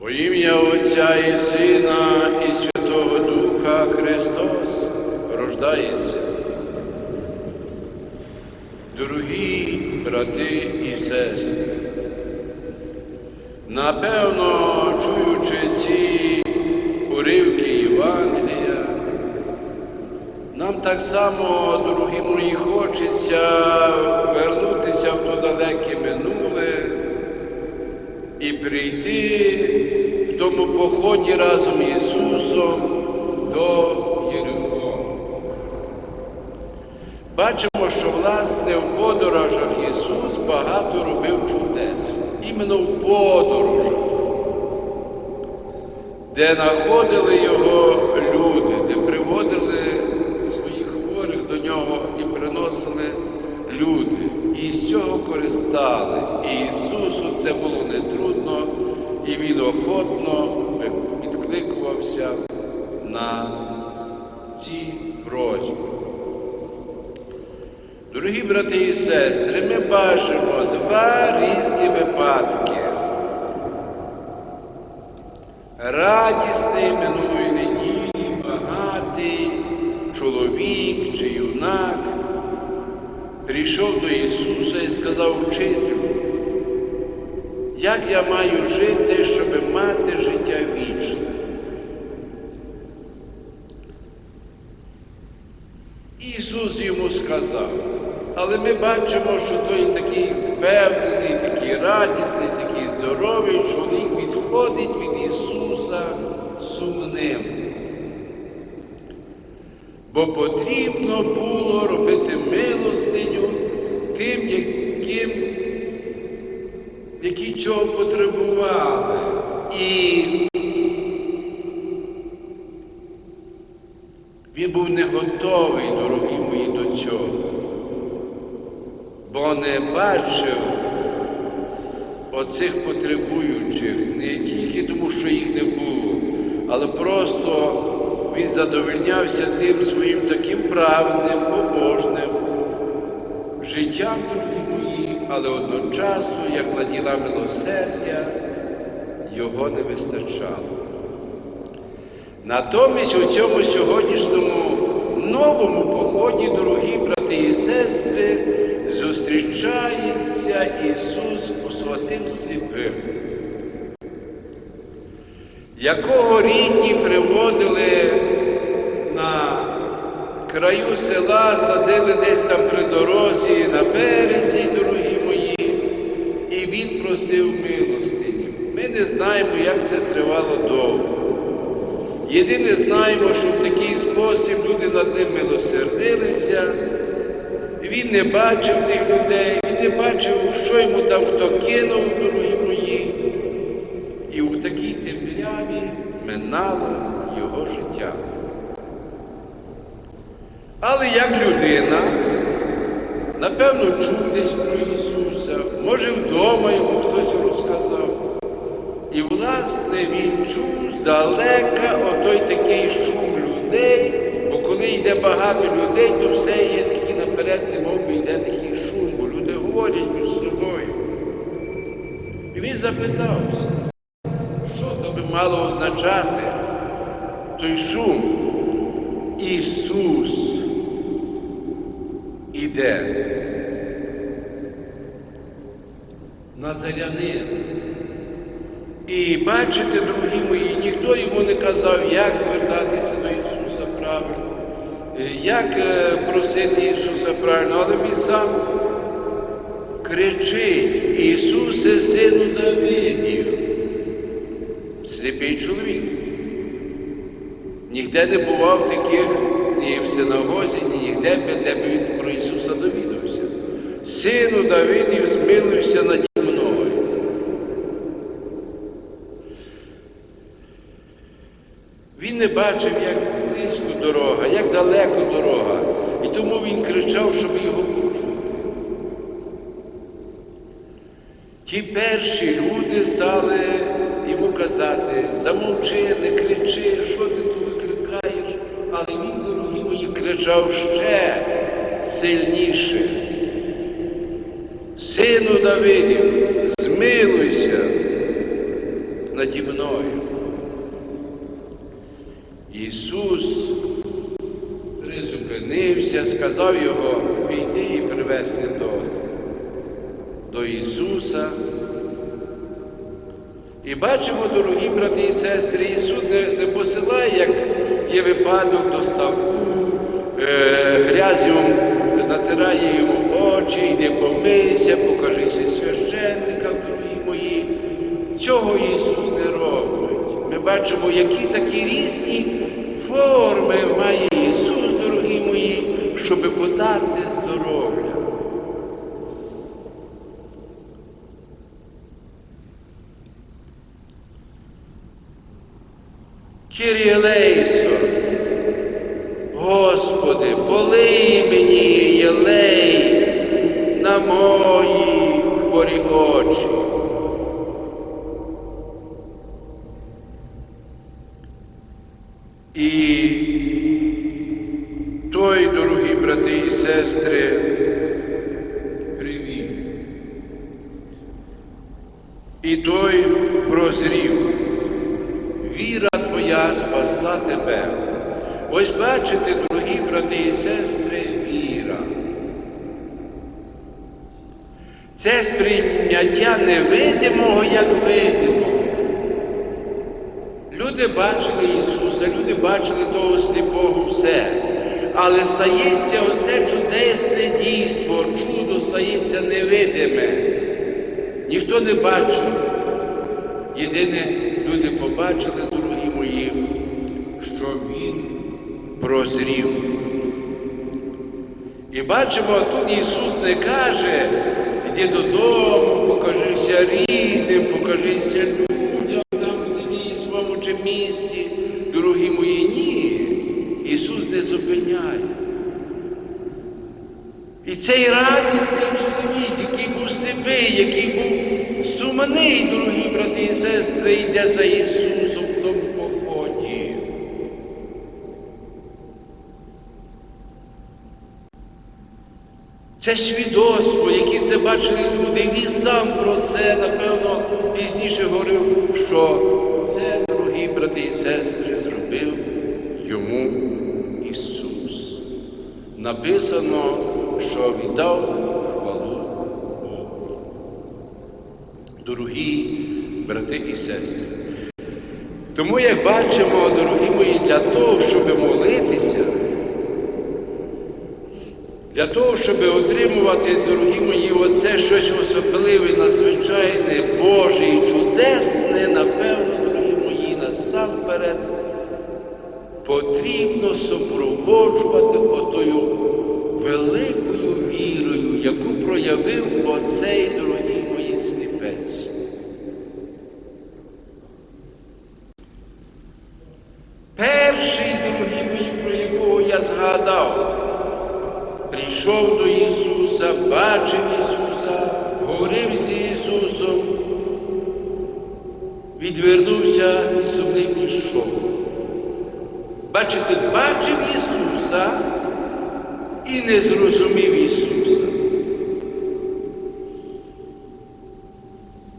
Во ім'я Отця і Сина, і Святого Духа Христос рождається. Дорогі брати і сестри, напевно, чуючи ці уривки Євангелія, нам так само, дорогі мої, хочеться вернутися в то далеке минуле і прийти в тому поході разом з Ісусом до Єрихону. Бачимо, що власне в подорожах Ісус багато робив чудес. Іменно в подорожах, де знаходили Його люди, де приводили своїх хворих до нього і приносили люди. І з цього користали. І Ісусу це було нетрудно, і Він охотно відкликувався на ці просьби. Дорогі брати і сестри, ми бачимо два різні випадки. Радісний минулої сказав вчителю, як я маю жити, щоб мати життя вічне? Ісус йому сказав, але ми бачимо, що той такий впевнений, такий радісний, такий здоровий чоловік відходить від Ісуса сумним. Бо потрібно було робити милостиню тим, яким, які цього потребували. І він був не готовий, дорогі мої, до цього, бо не бачив оцих потребуючих не тільки тому, що їх не було, але просто він задовольнявся тим своїм таким праведним, побожним життям, але одночасно, як на діла милосердя, його не вистачало. Натомість у цьому сьогоднішньому новому поході, дорогі брати і сестри, зустрічається Ісус у святим сліпим, якого рідні приводили на краю села, садили десь там при дорозі, на березі, дорогі мої, і він просив милостині. Ми не знаємо, як це тривало довго. Єдине знаємо, що в такий спосіб люди над ним милосердилися. Він не бачив тих людей, він не бачив, що йому там хто кинув, дорогі мої. І у такій темряві минало його життя. Але як людина, напевно, чув десь про Ісуса, може вдома йому хтось розказав. І, власне, він чув здалека отой такий шум людей, бо коли йде багато людей, то все є такі наперед, немов би йде такий шум, бо люди говорять між собою. І він запитався, що то би мало означати той шум? Ісус іде. Назарянин. І бачите, дорогі мої, ніхто йому не казав, як звертатися до Ісуса правильно, е, як е, просити Ісуса правильно, але він сам кричить, Ісусе, сину Давидів, сліпий чоловік. Ніде не бував таких ні в синагозі, ні ніде, де б він про Ісуса довідався. Сину Давидів, змилуйся над мною. Він не бачив, як близько дорога, як далеко дорога. І тому він кричав, щоб його почути. Ті перші люди стали йому казати, замовчи, не кричи, що ти тут викрикаєш. Але він, дорогі мої, ще сильніше. Сину Давидів, змилуйся наді мною. Ісус призупинився, сказав його пійти і привести до, до Ісуса. І бачимо, дорогі брати і сестри, Ісус не, не посилає, як є випадок до ставку, грязю натирає йому очі, йди помийся, покажися священникам, дорогі мої. Цього Ісус не робить. Ми бачимо, які такі різні форми має Ісус, дорогі мої, щоб подати здоров'я. Кіріелейсон, Господи, полий мені єлей на мої хворі очі. І той, дорогі брати і сестри, привів. І той прозрів. Віра твоя спасла тебе. Ось бачите, дорогі брати і сестри, віра. Це сприйняття невидимого, як видимого. Люди бачили Ісуса, люди бачили того сліпого все. Але стається оце чудесне дійство, чудо стається невидиме. Ніхто не бачив. Єдине, люди побачили, прозрів. І бачимо, тут Ісус не каже, йди додому, покажися рідним, покажися людям там в селі, в своєму чи місті, дорогі мої, ні. Ісус не зупиняє. І цей радісний чоловік, який був сліпий, який був суманий, дорогі брати і сестри, йде за Ісусом в тому поході. Це свідоцтво, яке це бачили люди, і він сам про це, напевно, пізніше говорив, що це, дорогі брати і сестри, зробив йому Ісус. Написано, що віддав хвалу Богу. Дорогі брати і сестри. Тому, як бачимо, дорогі мої, для того, щоб молитися, для того, щоб отримувати, дорогі мої, оце щось особливе, надзвичайне, Боже і чудесне, напевно, дорогі мої, насамперед, потрібно супроводжувати отою великою вірою, яку проявив оцей, дорогі мої, сліпець. Перший, дорогі мої, про якого я згадав, прийшов до Ісуса, бачив Ісуса, говорив з Ісусом, відвернувся і собі пішов. Бачите, бачив Ісуса і не зрозумів Ісуса.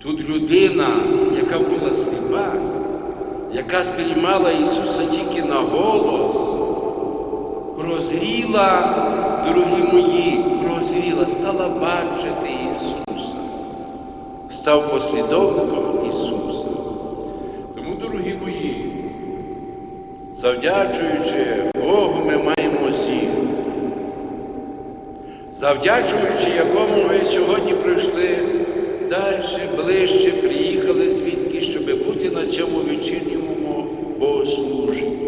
Тут людина, яка була сліпа, яка сприймала Ісуса тільки на голос, прозріла, дорогі мої, прозріла, стала бачити Ісуса, став послідовником Ісуса. Тому, дорогі мої, завдячуючи Богу, ми маємо зір. Завдячуючи якому ви сьогодні прийшли далі, ближче, приїхали звідки, щоб бути на цьому вечірньому богослуженні.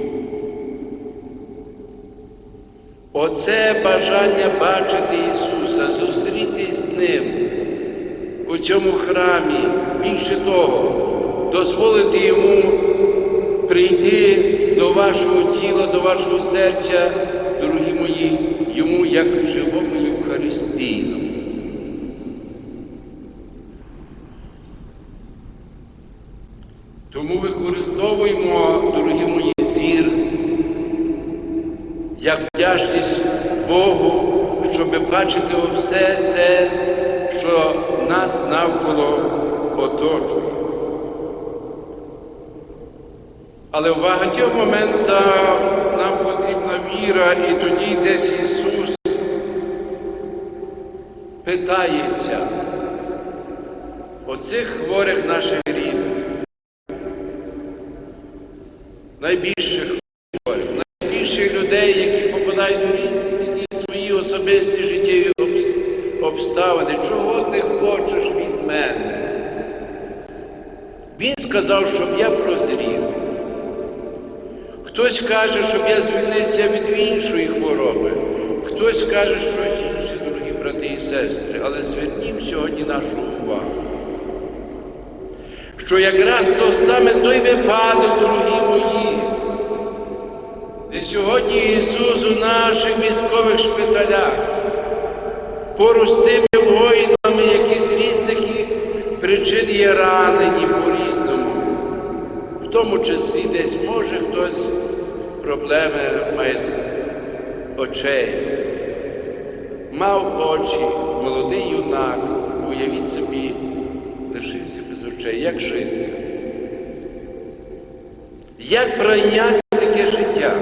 Оце бажання бачити Ісуса, зустрітись з Ним у цьому храмі, більше того, дозволити Йому прийти до вашого тіла, до вашого серця, дорогі мої, Йому як живому Євхаристійному. Тому використовуємо, дорогі мої, зір, як вдячність Богу, щоб бачити все це, що нас навколо оточує. Але в багатьох моментах нам потрібна віра, і тоді десь Ісус питається оцих хворих наших рідних, найбільших хворих, найбільших людей, які попадають у різні такі свої особисті життєві обс- обставини. Чого ти хочеш від мене? Він сказав, щоб я прозрів. Хтось каже, щоб я звільнився від іншої хвороби, хтось каже щось інше, дорогі брати і сестри, але звернім сьогодні нашу увагу. Що якраз то саме той випадок, дорогі мої, де сьогодні Ісус у наших військових шпиталях поруч з тими воїнами, які з різних причин є ранені тому числі десь може хтось проблеми має з очей. Мав очі, молодий юнак, уявіть собі, лишився без очей. Як жити? Як прийняти таке життя?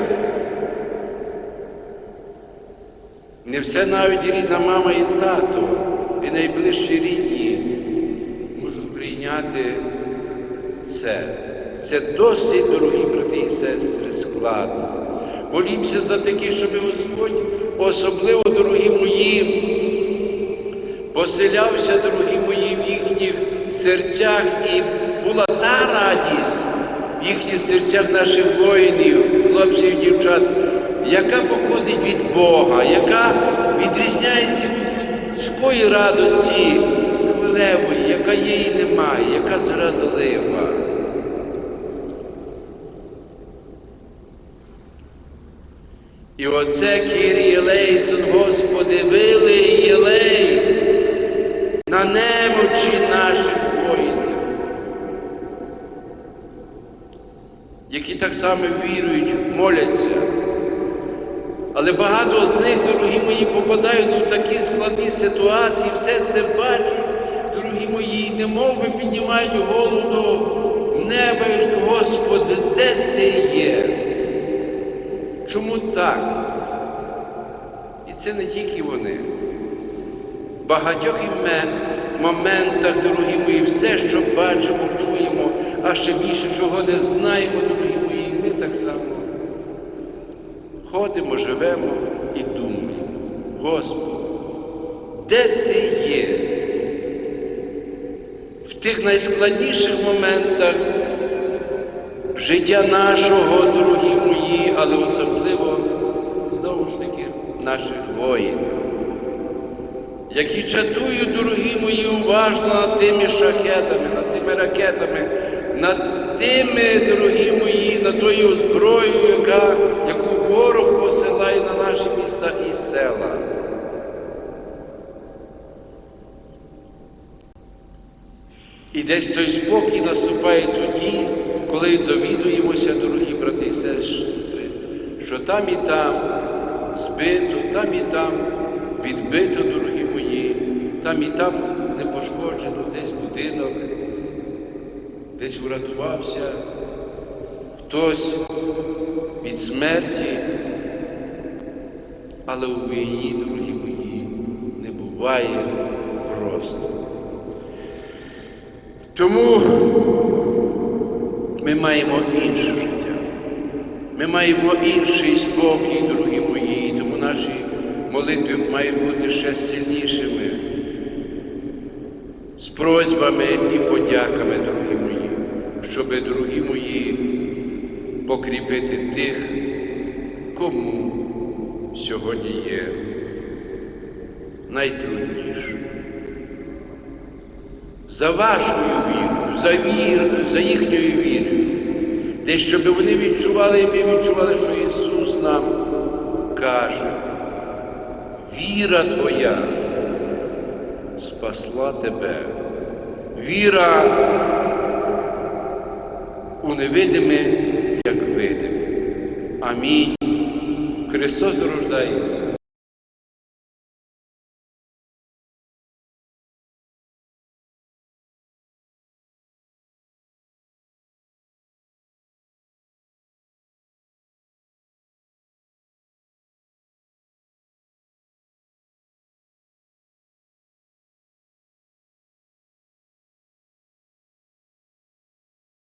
Не все навіть рідна мама і тато, і найближчі рідні можуть прийняти це. Це досить, дорогі брати і сестри, складно. Молімося за такі, щоб Господь, особливо, дорогі мої, поселявся, дорогі мої, в їхніх серцях і була та радість в їхніх серцях наших воїнів, хлопців і дівчат, яка походить від Бога, яка відрізняється від людської радості хвилевої, яка і немає, яка зрадлива. І оце Кірі Єлейсон, Господи, вилий єлей на немочі наших воїнів, які так само вірують, моляться. Але багато з них, дорогі мої, попадають у такі складні ситуації, все це бачать, дорогі мої, мов би піднімають голову до неба Господи, де ти є? Чому так? І це не тільки вони. В багатьох імен, моментах, дорогі мої, все, що бачимо, чуємо, а ще більше чого не знаємо, дорогі мої, ми так само ходимо, живемо і думаємо, Господи, де ти є? В тих найскладніших моментах життя нашого, дорогі мої, але особливо, знову ж таки, наших воїнів, які чатують, дорогі мої, уважно над тими шахетами, над тими ракетами, над тими, дорогі мої, над тою зброєю, яка, яку ворог посилає на наші міста і села. І десь той спокій наступає тоді, коли довідуємося, дорогі брати і сестри, що там і там збито, там і там відбито, дорогі мої, там і там не пошкоджено, десь будинок, десь врятувався, хтось від смерті, але у війні, дорогі мої, не буває просто. Тому ми маємо інше. Ми маємо інший спокій, дорогі мої, тому наші молитви мають бути ще сильнішими, з просьбами і подяками, дорогі мої, щоб, дорогі мої, покріпити тих, кому сьогодні є найтрудніше. За вашою вірою, за вірою, за їхньою вірою, де щоб вони відчували, і ми відчували, що Ісус нам каже, віра Твоя спасла тебе. Віра у невидиме, як видиме. Амінь. Христос рождається.